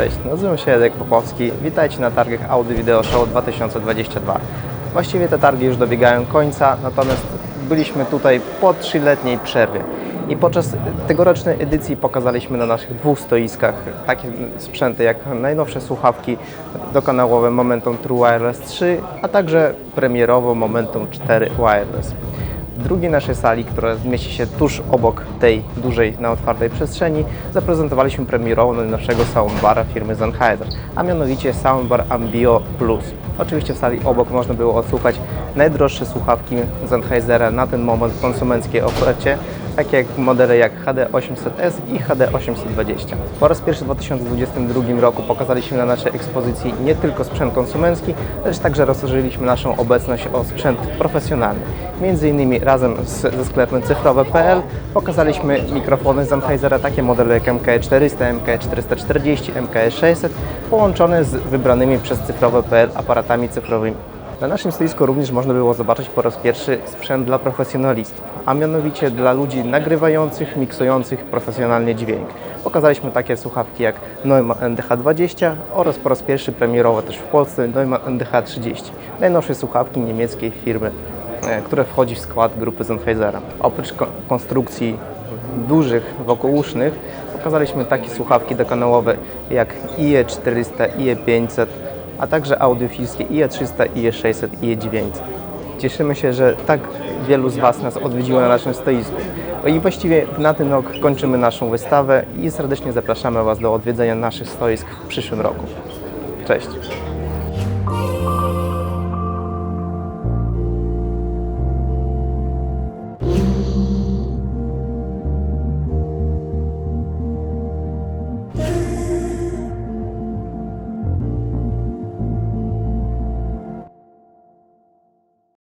Cześć, nazywam się Edek Popowski. Witajcie na targach Audi Video Show 2022. Właściwie te targi już dobiegają końca, natomiast byliśmy tutaj po trzyletniej przerwie. I podczas tegorocznej edycji pokazaliśmy na naszych dwóch stoiskach takie sprzęty jak najnowsze słuchawki dokanałowe Momentum True Wireless 3, a także premierowo Momentum 4 Wireless. Drugiej naszej sali, która zmieści się tuż obok tej dużej na otwartej przestrzeni, zaprezentowaliśmy premierowo naszego soundbara firmy Sennheiser, a mianowicie Soundbar Ambio Plus. Oczywiście w sali obok można było odsłuchać najdroższe słuchawki Sennheisera na ten moment w konsumenckiej ofercie, takie jak modele jak HD800S i HD820. Po raz pierwszy w 2022 roku pokazaliśmy na naszej ekspozycji nie tylko sprzęt konsumencki, lecz także rozszerzyliśmy naszą obecność o sprzęt profesjonalny. Między innymi razem z, ze sklepem cyfrowe.pl pokazaliśmy mikrofony Sennheisera, takie modele jak MKE400, MKE440, MKE600, połączone z wybranymi przez cyfrowe.pl aparatami cyfrowymi. Na naszym stoisku również można było zobaczyć po raz pierwszy sprzęt dla profesjonalistów, a mianowicie dla ludzi nagrywających, miksujących profesjonalnie dźwięk. Pokazaliśmy takie słuchawki jak Neumann NDH20 oraz po raz pierwszy premierowo też w Polsce Neumann NDH30, najnowsze słuchawki niemieckiej firmy, e, które wchodzi w skład grupy Sennheisera. Oprócz ko- konstrukcji dużych wokółusznych pokazaliśmy takie słuchawki dokanałowe jak IE400, IE500, a także audiofilskie IE300, IE600, IE900. Cieszymy się, że tak wielu z Was nas odwiedziło na naszym stoisku. I właściwie na ten rok kończymy naszą wystawę i serdecznie zapraszamy Was do odwiedzenia naszych stoisk w przyszłym roku. Cześć!